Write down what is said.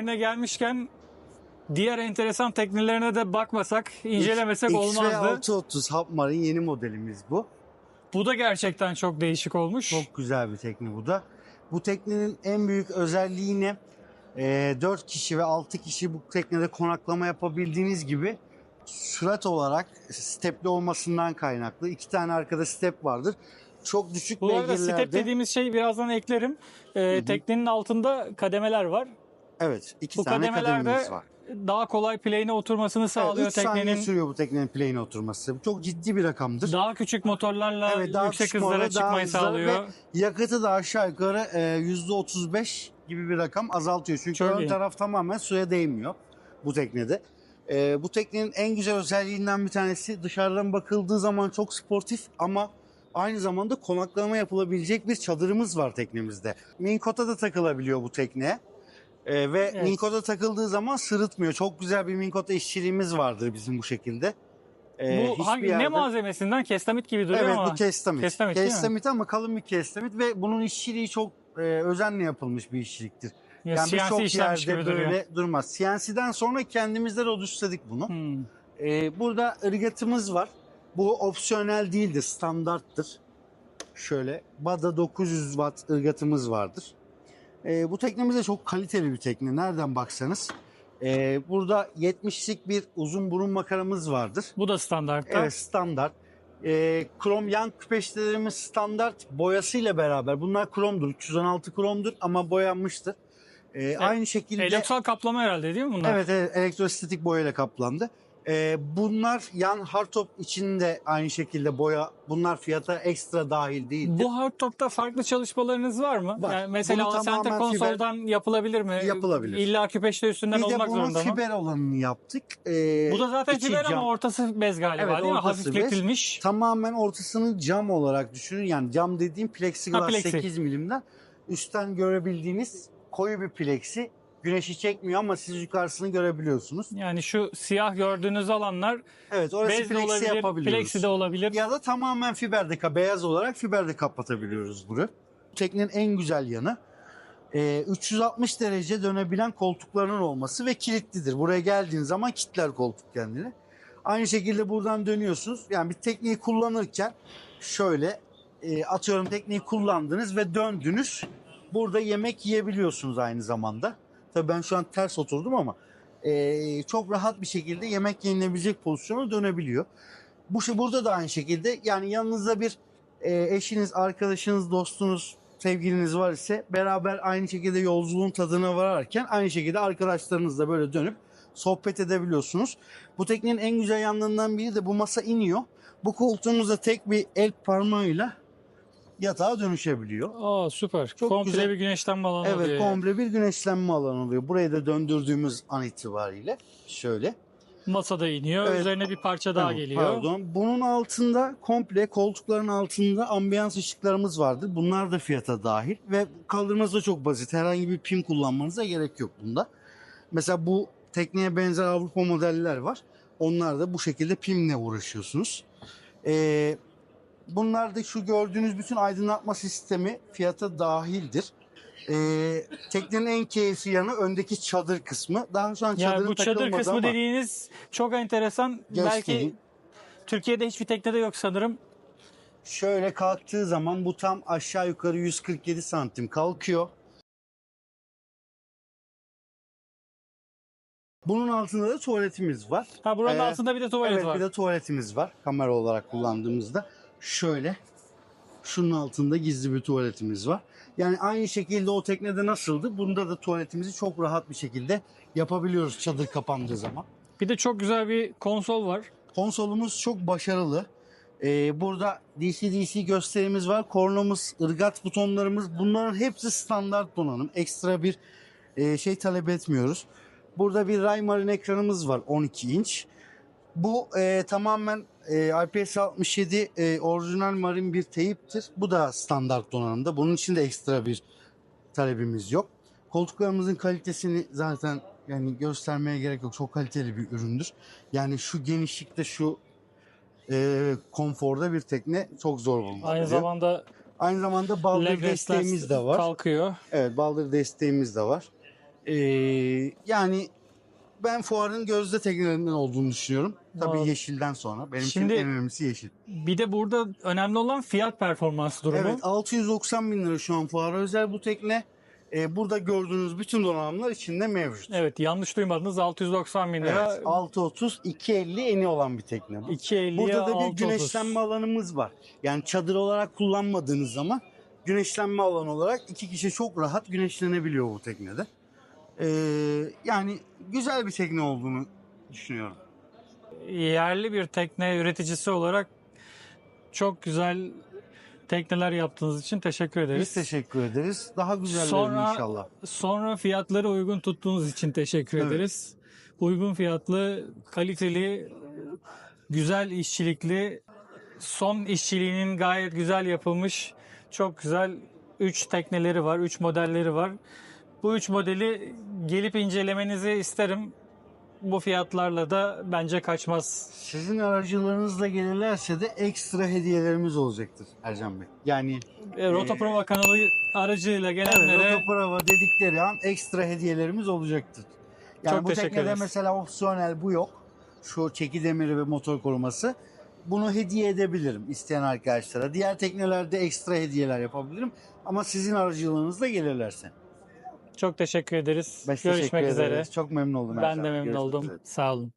Submarine'e gelmişken diğer enteresan teknelerine de bakmasak, incelemesek X- olmazdı. XV630 Submarine yeni modelimiz bu. Bu da gerçekten çok değişik olmuş. Çok güzel bir tekne bu da. Bu teknenin en büyük özelliği ne? Ee, 4 kişi ve 6 kişi bu teknede konaklama yapabildiğiniz gibi sürat olarak stepli olmasından kaynaklı. iki tane arkada step vardır. Çok düşük Bu arada step beygirlerde. dediğimiz şey birazdan eklerim. Hı. teknenin altında kademeler var. Evet iki Bu tane kademeler de kadememiz var. Daha kolay plane'e oturmasını sağlıyor 3 saniye teknenin. sürüyor bu teknenin plane'e oturması. Bu Çok ciddi bir rakamdır. Daha küçük motorlarla Evet, daha yüksek küçük hızlara motorla daha çıkmayı hızlı sağlıyor. ve yakıtı da aşağı yukarı e, %35 gibi bir rakam azaltıyor. Çünkü Çok ön iyi. taraf tamamen suya değmiyor bu teknede. E, bu teknenin en güzel özelliğinden bir tanesi dışarıdan bakıldığı zaman çok sportif ama aynı zamanda konaklama yapılabilecek bir çadırımız var teknemizde. Minkota da takılabiliyor bu tekneye. E, ve Evet. Minkota takıldığı zaman sırıtmıyor. Çok güzel bir Minkota işçiliğimiz vardır bizim bu şekilde. E, Bu hiçbir hangi, ne yerde- malzemesinden? Kestamit gibi duruyor Evet ama. bu kestamit. Kestamit değil mi? ama kalın bir kestamit ve bunun işçiliği çok e, özenle yapılmış bir işçiliktir. Ya, Yani siyasi birçok işlenmiş yerde gibi duruyor. böyle durmaz. CNC'den sonra kendimizde rodüsledik bunu. Hmm. E, burada ırgatımız var. Bu opsiyonel değildir, standarttır. Şöyle BADA 900 watt ırgatımız vardır. E, bu teknemiz de çok kaliteli bir tekne. Nereden baksanız. E, burada 70'lik bir uzun burun makaramız vardır. Bu da standartta. Evet standart. Ee, krom yan küpeştelerimiz standart boyasıyla beraber. Bunlar kromdur. 316 kromdur ama boyanmıştır. Ee, aynı şekilde Elektrol kaplama herhalde değil mi bunlar? evet, evet elektrostatik boyayla kaplandı. Ee, bunlar yan hardtop içinde aynı şekilde boya. Bunlar fiyata ekstra dahil değildir. Bu hardtop'ta farklı çalışmalarınız var mı? Var. Yani mesela Bunu o center tamamen konsoldan yapılabilir mi? Yapılabilir. İlla küpeşte üstünden bir de olmak bunun zorunda mı? fiber olanını yaptık. Ee, Bu da zaten içi fiber cam. ama ortası bez galiba Evet, değil mi? ortası bez. Hafifletilmiş. Tamamen ortasını cam olarak düşünün. Yani cam dediğim plexiglass Ha, plexi. 8 milimden üstten görebildiğiniz koyu bir plexi. Güneşi çekmiyor ama siz yukarısını görebiliyorsunuz. Yani şu siyah gördüğünüz alanlar Evet orası bez de plexi olabilir, yapabiliyoruz. plexi de olabilir. Ya da tamamen fiberde ka- beyaz olarak fiberde kapatabiliyoruz bunu. Teknenin en güzel yanı e, 360 derece dönebilen koltuklarının olması ve kilitlidir. Buraya geldiğin zaman kilitler koltuk kendini. Aynı şekilde buradan dönüyorsunuz. Yani bir tekneyi kullanırken şöyle e, atıyorum tekneyi kullandınız ve döndünüz. Burada yemek yiyebiliyorsunuz aynı zamanda. Tabii ben şu an ters oturdum ama e, çok rahat bir şekilde yemek yenilebilecek pozisyona dönebiliyor. Bu şey burada da aynı şekilde yani yanınızda bir e, eşiniz, arkadaşınız, dostunuz, sevgiliniz var ise beraber aynı şekilde yolculuğun tadına vararken aynı şekilde arkadaşlarınızla böyle dönüp sohbet edebiliyorsunuz. Bu teknenin en güzel yanlarından biri de bu masa iniyor. Bu koltuğumuzda tek bir el parmağıyla yatağa dönüşebiliyor. Aa süper. Çok Komple güzel. bir güneşlenme alanı Evet oluyor. komple bir güneşlenme alanı oluyor. Burayı da döndürdüğümüz an itibariyle şöyle. Masada iniyor. Evet. Üzerine bir parça daha Evet, geliyor. Pardon. Bunun altında komple koltukların altında ambiyans ışıklarımız vardır. Bunlar da fiyata dahil ve kaldırması da çok basit. Herhangi bir pim kullanmanıza gerek yok bunda. Mesela bu tekneye benzer Avrupa modeller var. Onlar da bu şekilde pimle uğraşıyorsunuz. Ee, bunlar da şu gördüğünüz bütün aydınlatma sistemi fiyata dahildir. Ee, teknenin en keyifli yanı öndeki çadır kısmı. Daha şu an çadırın Yani bu çadır takılmadı kısmı ama dediğiniz çok enteresan. Belki göstereyim. Türkiye'de hiçbir teknede yok sanırım. Şöyle kalktığı zaman bu tam aşağı yukarı 147 santim kalkıyor. Bunun altında da tuvaletimiz var. Ha buranın Ee, altında bir de tuvalet evet var. bir de tuvaletimiz var kamera olarak kullandığımızda. Şöyle şunun altında gizli bir tuvaletimiz var. Yani aynı şekilde o teknede nasıldı? Bunda da tuvaletimizi çok rahat bir şekilde yapabiliyoruz çadır kapandığı zaman. Bir de çok güzel bir konsol var. Konsolumuz çok başarılı. Ee, burada DC-DC gösterimiz var. Kornamız, ırgat butonlarımız bunların hepsi standart donanım. Ekstra bir e, şey talep etmiyoruz. Burada bir Raymarine ekranımız var 12 inç. Bu e, tamamen e, IPS67 e, orijinal marin bir teyiptir. Bu da standart donanımda. Bunun için de ekstra bir talebimiz yok. Koltuklarımızın kalitesini zaten yani göstermeye gerek yok. Çok kaliteli bir üründür. Yani şu genişlikte şu e, konforda bir tekne çok zor bulunur. Aynı zamanda Aynı zamanda baldır leg desteğimiz de var. kalkıyor. Evet baldır desteğimiz de var. Ee, yani ben fuarın gözde teknelerinden olduğunu düşünüyorum. Tabii Aa. yeşilden sonra. Benim Şimdi- için en önemlisi yeşil. Bir de burada önemli olan fiyat performans durumu. Evet 690 bin lira şu an fuara özel bu tekne. Ee, burada gördüğünüz bütün donanımlar içinde mevcut. Evet yanlış duymadınız 690 bin lira. Evet, 630 250 eni olan bir tekne bu. 250 Burada da bir 630. güneşlenme alanımız var. Yani çadır olarak kullanmadığınız zaman güneşlenme alanı olarak iki kişi çok rahat güneşlenebiliyor bu teknede. Ee, yani güzel bir tekne olduğunu düşünüyorum. yerli bir tekne üreticisi olarak çok güzel tekneler yaptığınız için teşekkür ederiz. Biz teşekkür ederiz. Daha güzellerini Sonra- inşallah. Sonra fiyatları uygun tuttuğunuz için teşekkür Evet. ederiz. Uygun fiyatlı, kaliteli, güzel işçilikli, son işçiliğinin gayet güzel yapılmış, çok güzel 3 tekneleri var, 3 modelleri var. Bu 3 modeli gelip incelemenizi isterim. Bu fiyatlarla da bence kaçmaz. Sizin aracılığınızla gelirlerse de ekstra hediyelerimiz olacaktır Ercan Bey. Yani E, Rotoprova kanalı aracıyla gelenlere evet, Rotoprava dedikleri an ekstra hediyelerimiz olacaktır. Yani Çok bu teşekkür teknede ederiz. mesela opsiyonel bu yok. Şu çeki demiri ve motor koruması. Bunu hediye edebilirim isteyen arkadaşlara. Diğer teknelerde ekstra hediyeler yapabilirim. Ama sizin aracılığınızla gelirlerse. Çok teşekkür ederiz. Biz Görüşmek teşekkür üzere. ederiz. Çok memnun oldum. Ben Ercan. de memnun Görüşmek oldum. üzere. Sağ olun.